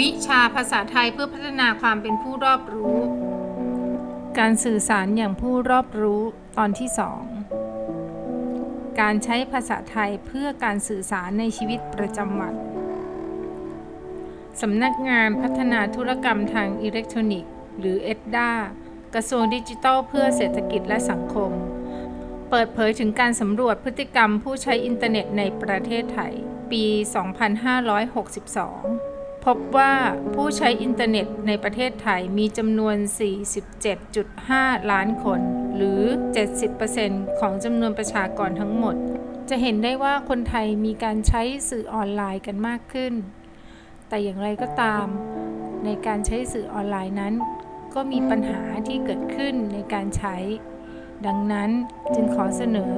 วิชาภาษาไทยเพื่อพัฒนาความเป็นผู้รอบรู้ การสื่อสารอย่างผู้รอบรู้ตอนที่2การใช้ภาษาไทยเพื่อการสื่อสารในชีวิตประจำวันสำนักงานพัฒนาธุรกรรมทางอิเล็กทรอนิกส์ หรือ EDDA กระทรวงดิจิทัลเพื่อเศรษฐกิจและสังคม เปิดเผยถึงการสำรวจพฤติกรรมผู้ใช้อินเทอร์เน็ตในประเทศไทย ปี 2562 พบว่าผู้ใช้อินเทอร์เน็ตในประเทศไทยมีจำนวน 47.5 ล้านคน หรือ 70%ของจำนวนประชากรทั้งหมด จะเห็นได้ว่าคนไทยมีการใช้สื่อออนไลน์กันมากขึ้น แต่อย่างไรก็ตาม ในการใช้สื่อออนไลน์นั้น ก็มีปัญหาที่เกิดขึ้นในการใช้ ดังนั้นจึงขอเสนอ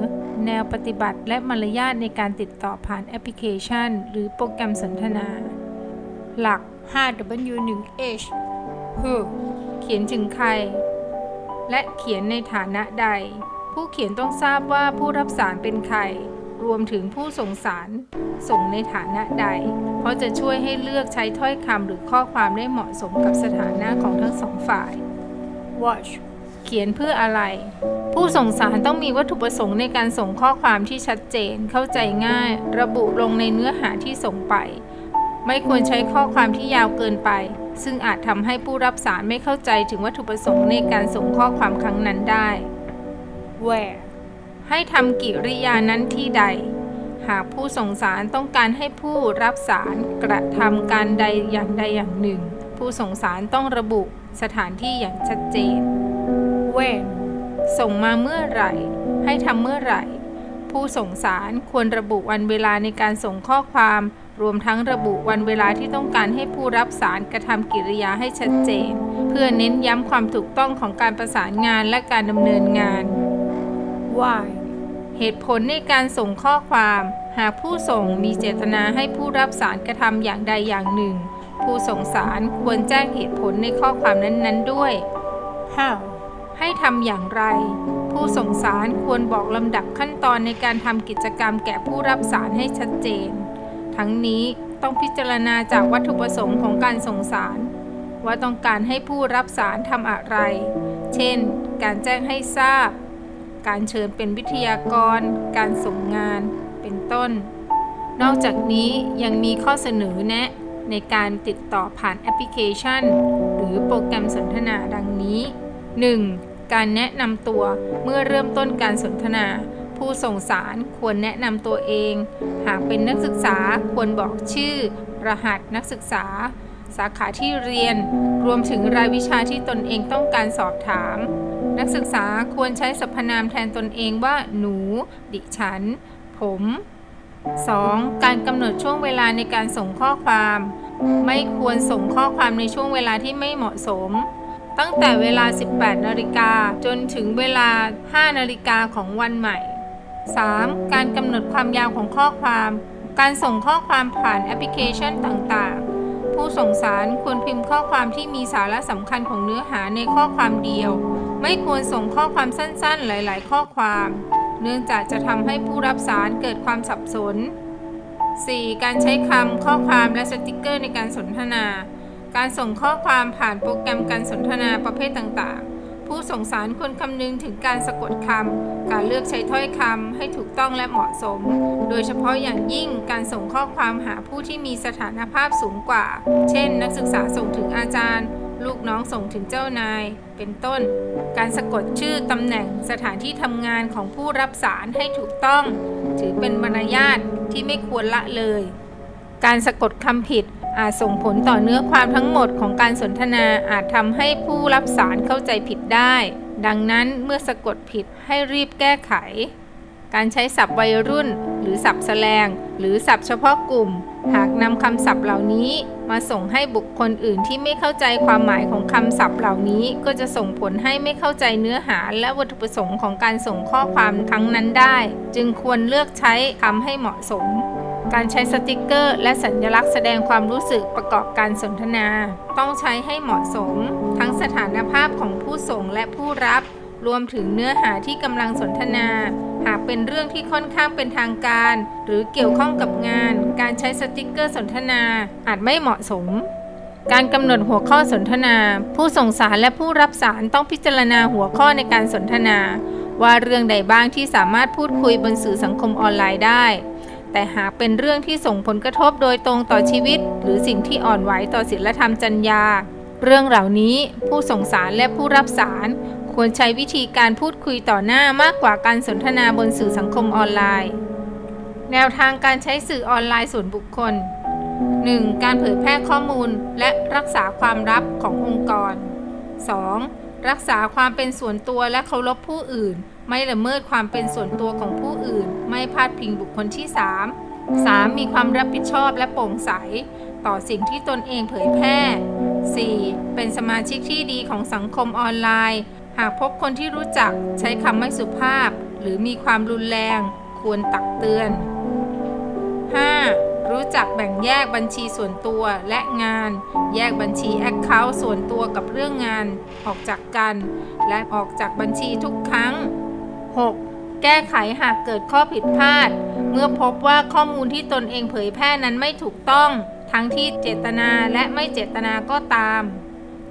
แนวปฏิบัติและมารยาทในการติดต่อผ่านแอปพลิเคชัน หรือโปรแกรมสนทนา หลัก 5W1H Who เขียนถึงใคร และเขียนในฐานะใด ผู้เขียนต้องทราบว่าผู้รับสารเป็นใคร รวมถึงผู้ส่งสารส่งในฐานะใด เพราะจะช่วยให้เลือกใช้ถ้อยคำหรือข้อความได้เหมาะสมกับสถานะของทั้งสองฝ่าย Watch เขียนเพื่ออะไร ผู้ส่งสารต้องมีวัตถุประสงค์ในการส่งข้อความที่ชัดเจน เข้าใจง่าย ระบุลงในเนื้อหาที่ส่งไป ไม่ควรใช้ข้อความที่ยาวเกินไป ซึ่งอาจทำให้ผู้รับสารไม่เข้าใจถึงวัตถุประสงค์ในการส่งข้อความครั้งนั้นได้ Where ให้ทำกิริยานั้นที่ใด หากผู้ส่งสารต้องการให้ผู้รับสารกระทำการใดอย่างใดอย่างหนึ่ง ผู้ส่งสารต้องระบุสถานที่อย่างชัดเจน When ส่งมาเมื่อไหร่ ให้ทำเมื่อไหร่ ผู้ส่งสารควรระบุวันเวลาในการส่งข้อความ รวมทั้งระบุวันเวลาที่ต้องการให้ผู้รับสารกระทำกิริยาให้ชัดเจน เพื่อเน้นย้ำความถูกต้องของการประสานงานและการดำเนินงาน Why เหตุผลในการส่งข้อความ หากผู้ส่งมีเจตนาให้ผู้รับสารกระทำอย่างใดอย่างหนึ่ง ผู้ส่งสารควรแจ้งเหตุผลในข้อความนั้นๆด้วย How ให้ทำอย่างไร ผู้ส่งสารควรบอกลำดับขั้นตอนในการทำกิจกรรมแก่ผู้รับสารให้ชัดเจน ทั้งนี้ต้องพิจารณาจากวัตถุประสงค์ของการส่งสาร ว่าต้องการให้ผู้รับสารทำอะไร เช่น การแจ้งให้ทราบ การเชิญเป็นวิทยากร การส่งงาน เป็นต้น นอกจากนี้ยังมีข้อเสนอแนะในการติดต่อผ่านแอปพลิเคชัน หรือโปรแกรมสนทนาดังนี้ 1. การแนะนำตัวเมื่อเริ่มต้นการสนทนา ผู้ส่งสารควรแนะนำตัวเอง หากเป็นนักศึกษาควรบอกชื่อ รหัสนักศึกษา สาขาที่เรียน รวมถึงรายวิชาที่ตนเองต้องการสอบถาม นักศึกษาควรใช้สรรพนามแทนตนเองว่า หนู ดิฉัน ผม 2. การกำหนดช่วงเวลาในการส่งข้อความ ไม่ควรส่งข้อความในช่วงเวลาที่ไม่เหมาะสม ตั้งแต่เวลา 18 นาฬิกาจนถึงเวลา 5 นาฬิกาของวันใหม่ 3. การกำหนดความยาวของข้อความ การส่งข้อความผ่านแอปพลิเคชันต่างๆ ผู้ส่งสารควรพิมพ์ข้อความที่มีสาระสำคัญของเนื้อหาในข้อความเดียว ไม่ควรส่งข้อความสั้นๆ หลายๆ ข้อความ เนื่องจากจะทำให้ผู้รับสารเกิดความสับสน 4. การใช้คำข้อความและสติกเกอร์ในการสนทนา การส่งข้อความผ่านโปรแกรมการสนทนาประเภทต่างๆ ผู้ส่งสารควรคำนึงถึงการสะกดคำ การเลือกใช้ถ้อยคำให้ถูกต้องและเหมาะสม โดยเฉพาะอย่างยิ่งการส่งข้อความหาผู้ที่มีสถานภาพสูงกว่า เช่น นักศึกษาส่งถึงอาจารย์ ลูกน้องส่งถึงเจ้านาย เป็นต้น การสะกดชื่อตำแหน่งสถานที่ทำงานของผู้รับสารให้ถูกต้อง ถือเป็นมารยาทที่ไม่ควรละเลย การสะกดคำผิด อาจส่งผลต่อเนื้อความทั้งหมดของการสนทนาอาจทำให้ผู้รับสารเข้าใจผิดได้ ดังนั้นเมื่อสะกดผิดให้รีบแก้ไข การใช้ศัพท์วัยรุ่น หรือศัพท์แสลง หรือศัพท์เฉพาะกลุ่ม หากนำคำศัพท์เหล่านี้ มาส่งให้บุคคลอื่นที่ไม่เข้าใจความหมายของคำศัพท์เหล่านี้ ก็จะส่งผลให้ไม่เข้าใจเนื้อหาและวัตถุประสงค์ของการส่งข้อความทั้งนั้นได้ จึงควรเลือกใช้คำให้เหมาะสม การใช้สติกเกอร์ และสัญลักษณ์แสดงความรู้สึกประกอบการสนทนา ต้องใช้ให้เหมาะสม ทั้งสถานภาพของผู้ส่งและผู้รับ รวมถึงเนื้อหาที่กำลังสนทนา หากเป็นเรื่องที่ค่อนข้างเป็นทางการ หรือเกี่ยวข้องกับงาน การใช้สติกเกอร์สนทนาอาจไม่เหมาะสม การกำหนดหัวข้อสนทนา ผู้ส่งสารและผู้รับสารต้องพิจารณาหัวข้อในการสนทนา ว่าเรื่องใดบ้างที่สามารถพูดคุยบนสื่อสังคมออนไลน์ได้ แต่หากเป็นเรื่องที่ส่งผลกระทบโดยตรงต่อชีวิต หรือสิ่งที่อ่อนไหวต่อศีลธรรมจรรยาเรื่องเหล่านี้ผู้ส่งสารและผู้รับสาร ควรใช้วิธีการพูดคุยต่อหน้ามากกว่าการสนทนาบนสื่อสังคมออนไลน์ แนวทางการใช้สื่อออนไลน์ส่วนบุคคล 1. การเผยแพร่ข้อมูลและรักษาความลับขององค์กร 2. รักษาความเป็นส่วนตัวและเคารพผู้อื่น ไม่ละเมิดความเป็นส่วนตัวของผู้อื่น ไม่พาดพิงบุคคลที่ 3. 3. มีความรับผิดชอบและโปร่งใส ต่อสิ่งที่ตนเองเผยแพร่ 4. เป็นสมาชิกที่ดีของสังคมออนไลน์ หากพบคนที่รู้จักใช้คำไม่สุภาพ หรือมีความรุนแรงควรตักเตือน 5. รู้จักแบ่งแยกบัญชีส่วนตัวและงาน แยกบัญชีแอคเคาท์ส่วนตัวกับเรื่องงานออกจากกัน และออกจากบัญชีทุกครั้ง 6. แก้ไขหากเกิดข้อผิดพลาด เมื่อพบว่าข้อมูลที่ตนเองเผยแพร่นั้นไม่ถูกต้อง ทั้งที่เจตนาและไม่เจตนาก็ตาม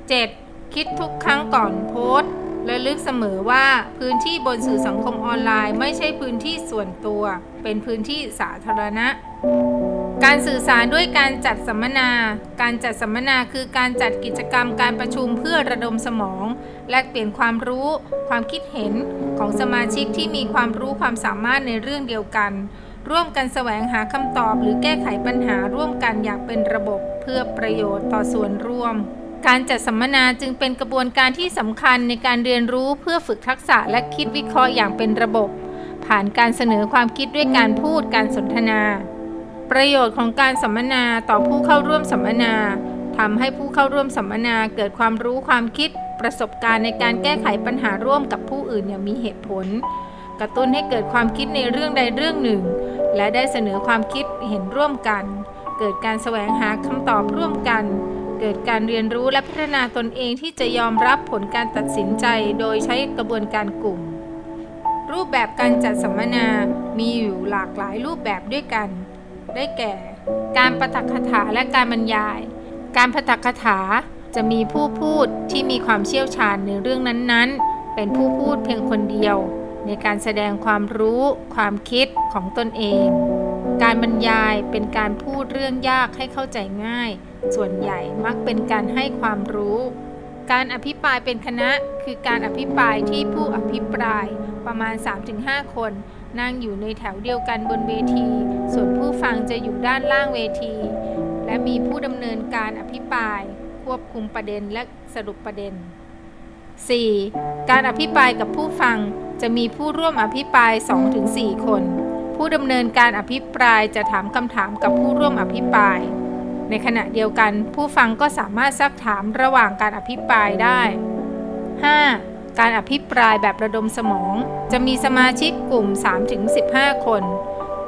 7. คิดทุกครั้งก่อนโพสต์ และลึกเสมอว่าพื้นที่บนสื่อสังคมออนไลน์ ไม่ใช่พื้นที่ส่วนตัว เป็นพื้นที่สาธารณะ การสื่อสารด้วยการจัดสัมมนา การจัดสัมมนาคือการจัดกิจกรรมการประชุมเพื่อระดมสมอง แลกเปลี่ยนความรู้ ความคิดเห็นของสมาชิกที่มีความรู้ความสามารถในเรื่องเดียวกัน ร่วมกันแสวงหาคำตอบ หรือแก้ไขปัญหาร่วมกันอย่างเป็นระบบเพื่อประโยชน์ต่อส่วนรวม การจัดสัมมนาจึงเป็นกระบวนการที่สำคัญในการเรียนรู้เพื่อฝึกทักษะและคิดวิเคราะห์อย่างเป็นระบบ ผ่านการเสนอความคิดด้วยการพูดการสนทนา ประโยชน์ของการสัมมนาต่อผู้เข้าร่วมสัมมนาทำให้ผู้เข้าร่วมสัมมนาเกิดความรู้ความคิด ประสบการณ์ในการแก้ไขปัญหาร่วมกับผู้อื่นอย่างมีเหตุผล กระตุ้นให้เกิดความคิดในเรื่องใดเรื่องหนึ่ง และได้เสนอความคิดเห็นร่วมกัน เกิดการแสวงหาคำตอบร่วมกัน เกิดการเรียนรู้และพัฒนาตนเองที่จะยอมรับผลการตัดสินใจโดยใช้กระบวนการกลุ่ม รูปแบบการจัดสัมมนามีอยู่หลากหลายรูปแบบด้วยกัน ได้แก่ การปาฐกถาและการบรรยาย การปาฐกถาจะมีผู้พูดที่มีความเชี่ยวชาญในเรื่องนั้นๆ เป็นผู้พูดเพียงคนเดียว ในการแสดงความรู้ ความคิดของตนเอง การบรรยายเป็นการพูดเรื่องยากให้เข้าใจง่าย ส่วนใหญ่มักเป็นการให้ความรู้ การอภิปรายเป็นคณะ คือการอภิปรายที่ผู้อภิปรายประมาณ 3-5 คน นั่งอยู่ในแถวเดียวกันบนเวที ส่วนผู้ฟังจะอยู่ด้านล่างเวที และมีผู้ดำเนินการอภิปราย ควบคุมประเด็นและสรุปประเด็น 4. การอภิปรายกับผู้ฟังจะมีผู้ร่วมอภิปราย 2-4 คน ผู้ดำเนินการอภิปรายจะถามคำถามกับผู้ร่วมอภิปราย ในขณะเดียวกัน ผู้ฟังก็สามารถซักถามระหว่างการอภิปรายได้ 5. การอภิปรายแบบระดมสมอง จะมีสมาชิกกลุ่ม 3-15 คน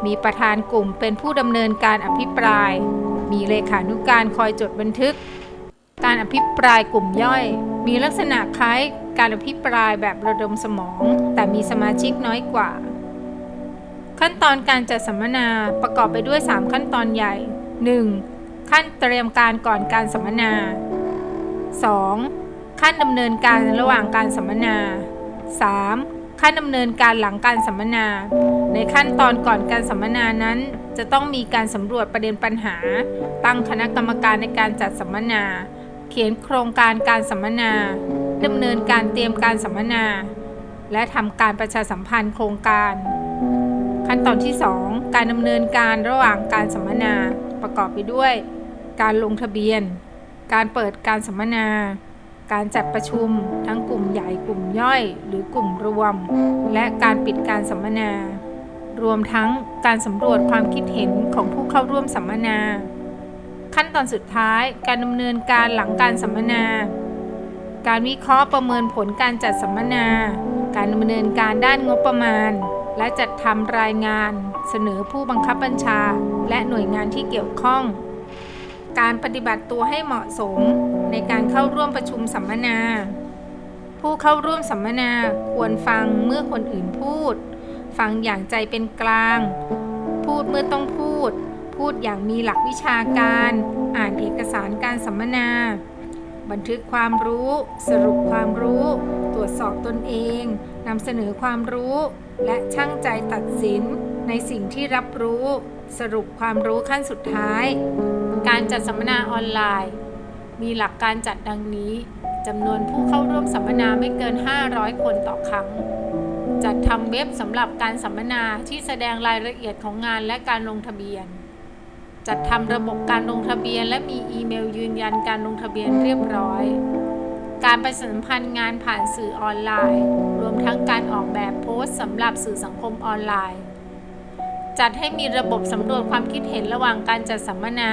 มีประธานกลุ่มเป็นผู้ดำเนินการอภิปราย มีเลขานุการคอยจดบันทึก การอภิปรายกลุ่มย่อย มีลักษณะคล้ายการอภิปรายแบบระดมสมอง แต่มีสมาชิกน้อยกว่า ขั้นตอนการจัดสัมมนาประกอบไปด้วย 3 ขั้นตอนใหญ่ 1. ขั้นเตรียมการก่อนการสัมมนา 2. ขั้นดำเนินการระหว่างการสัมมนา 3. ขั้นดำเนินการหลังการสัมมนา ในขั้นตอนก่อนการสัมมนานั้น จะต้องมีการสำรวจประเด็นปัญหา ตั้งคณะกรรมการในการจัดสัมมนา เขียนโครงการการสัมมนาดำเนินการเตรียมการสัมมนา และทำการประชาสัมพันธ์โครงการ ขั้นตอนที่ 2 การดำเนินการระหว่างการสัมมนาประกอบไปด้วย การลงทะเบียน การเปิดการสัมมนา การจัดประชุมทั้งกลุ่มใหญ่กลุ่มย่อย หรือกลุ่มรวม และการปิดการสัมมนา รวมทั้งการสำรวจความคิดเห็นของผู้เข้าร่วมสัมมนา ขั้นตอนสุดท้าย การดำเนินการหลังการสัมมนา การวิเคราะห์ประเมินผลการจัดสัมมนา การดำเนินการด้านงบประมาณ และจัดทำรายงาน เสนอผู้บังคับบัญชา และหน่วยงานที่เกี่ยวข้อง การปฏิบัติตัวให้เหมาะสม ในการเข้าร่วมประชุมสัมมนา ผู้เข้าร่วมสัมมนาควรฟังเมื่อคนอื่นพูด ฟังอย่างใจเป็นกลาง พูดเมื่อต้องพูด พูดอย่างมีหลักวิชาการ อ่านเอกสารการสัมมนาบันทึกความรู้ สรุปความรู้ ตรวจสอบตนเองนำเสนอความรู้ และช่างใจตัดสินในสิ่งที่รับรู้สรุปความรู้ขั้นสุดท้าย การจัดสัมมนาออนไลน์ มีหลักการจัดดังนี้จำนวนผู้เข้าร่วมสัมมนาไม่เกิน 500 คนต่อครั้ง จัดทำเว็บสำหรับการสัมมนาที่แสดงรายละเอียดของงานและการลงทะเบียน จัดทำระบบการลงทะเบียน และมีอีเมลยืนยันการลงทะเบียนเรียบร้อย การประชาสัมพันธ์งานผ่านสื่อออนไลน์ รวมทั้งการออกแบบโพสต์สำหรับสื่อสังคมออนไลน์ จัดให้มีระบบสำรวจความคิดเห็นระหว่างการจัดสัมมนา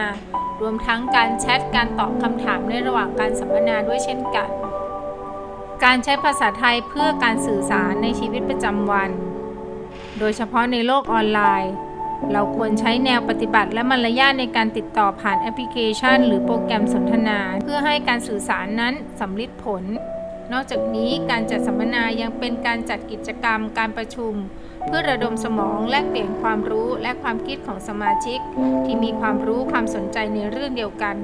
รวมทั้งการแชทการตอบคำถามในระหว่างการสัมมนาด้วยเช่นกัน การใช้ภาษาไทยเพื่อการสื่อสารในชีวิตประจำวัน โดยเฉพาะในโลกออนไลน์ เราควรใช้แนวปฏิบัติและมารยาทในการติดต่อผ่านแอปพลิเคชัน หรือโปรแกรมสนทนา เพื่อให้การสื่อสารนั้นสำลิดผล นอกจากนี้การจัดสัมมนายังเป็นการจัดกิจกรรมการประชุม เพื่อระดมสมองแลกเปลี่ยนความรู้และความคิดของสมาชิก ที่มีความรู้ความสนใจในเรื่องเดียวกัน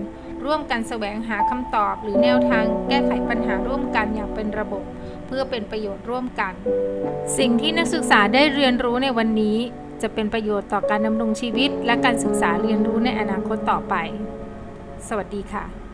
ร่วมกันแสวงหาคำตอบ หรือแนวทางแก้ไขปัญหาร่วมกันอย่างเป็นระบบ เพื่อเป็นประโยชน์ร่วมกัน สิ่งที่นักศึกษาได้เรียนรู้ในวันนี้ จะเป็นประโยชน์ต่อการดำรงชีวิต และการศึกษาเรียนรู้ในอนาคตต่อไป สวัสดีค่ะ